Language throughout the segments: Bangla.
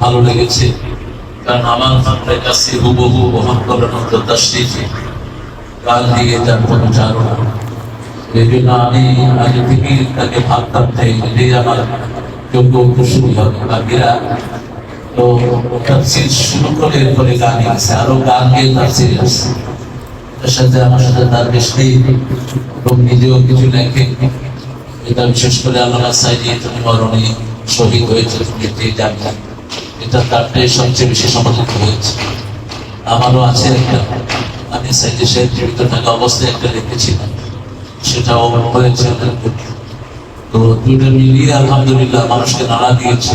ভালো লেগেছে, কারণ আমার কাছে হুবহু বহন করার মতো তার স্মৃতি গান দিয়ে তার পদচারণা এই জন্য আমি আগে থেকেই তাকে ভাবতাম যে আমার যোগ্য কুসুম হবে। বাকিরা তো তাফসির শুরু করে এরপরে গান আছে আরও গান গিয়ে তাফসির আছে এর সাথে আমার সাথে তার বেশ এবং নিজেও কিছু লেখে। এটা বিশেষ করে আল্লাহ সাইদি তুমি মরণে শহীদ হয়েছে তুমি এটি জানতে এটা তারটাই সবচেয়ে বেশি সমাধিত হয়েছে। আমারও আছে একটা, আমি সাইদি সাহেব জীবিত থাকা অবস্থায় একটা লিখেছিলাম সেটাও হয়েছে। তো দুটো মিলিয়ে আলহামদুলিল্লাহ মানুষকে নাড়া দিয়েছে।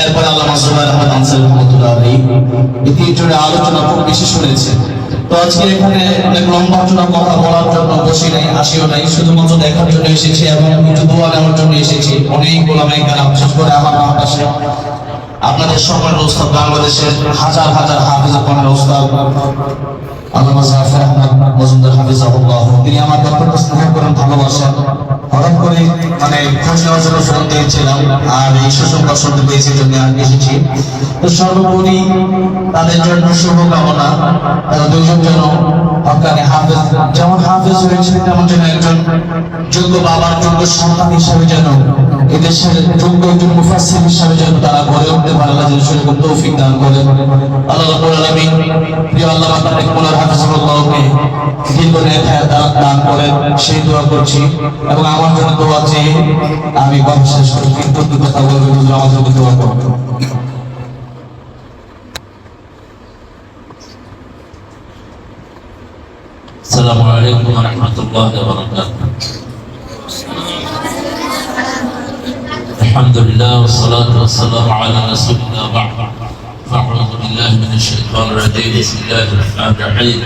এরপরে আল্লাহ জুবাইর আহমদ আনসার রহমতুল্লাহ এই তিনজনের আলোচনা খুব বেশি শুনেছে। তো আজকে এখানে অনেক লম্বা আলোচনা কথা বলার জন্য বসি নাই, আসিও নাই, শুধুমাত্র দেখার জন্য এসেছি এবং কিছু দোয়া নেওয়ার জন্য এসেছি। অনেক গোলামাই কালাম বিশেষ করে আমার পাশে আপনাদের সময় অবস্থা বাংলাদেশের হাজার হাজার হাফিজ কোরআনের উস্তাদ আল্লামা জাফর আহমদ মজুমদার হাফিজাহুল্লাহ তিনি আমার বক্তব্য স্নেহ করেন ভালোবাসেন হঠাৎ করে দিয়েছিলাম আর এই সুসংবাদ শুনতে পেয়েছি জন্য তো সর্বোপরি তাদের জন্য শুভকামনা, তারা দুজন যেন হকানি হাফেজ যেমন হাফেজ হয়েছে তেমন যেন একজন যোগ্য বাবার, যোগ্য সন্তান হিসাবে যেন এদেশের যোগ্য একজন মুফাসসির হিসাবে যেন তারা গড়ে উঠতে পারে, আল্লাহ যেন সেরকম তৌফিক দান করে। আল্লাহ প্রিয় আল্লাহ হাফিজুল্লাহকে দীর্ঘ দান সেই দোয়া করছি এবং আমার জন্য দোয়া চেয়ে আমি কথা শেষ কথা বলব জন্য দোয়া করবেন السلام عليكم ورحمة الله وبركاته. الحمد لله والصلاة والسلام على رسول الله بعد. فأعوذ بالله من الشيطان الرجيم. بسم الله الرحمن الرحيم.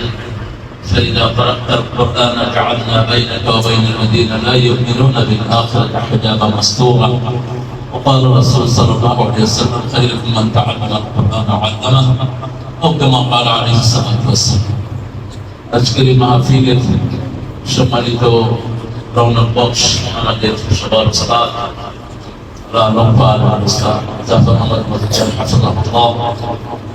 فإذا قرأت القرآن جعلنا بينك وبين الذين لا يؤمنون بالآخرة حجابا مستورا. وقال الرسول صلى الله عليه وسلم خيركم من تعلم القرآن وعلمه أو كما قال عليه الصلاة والسلام. আজকের এই মাহফিলের সম্মানিত রৌনক বক্স আমাদের সবার সালাদ লম্বা জাফর আহমদ মদিচান হাফিজাহুল্লাহ।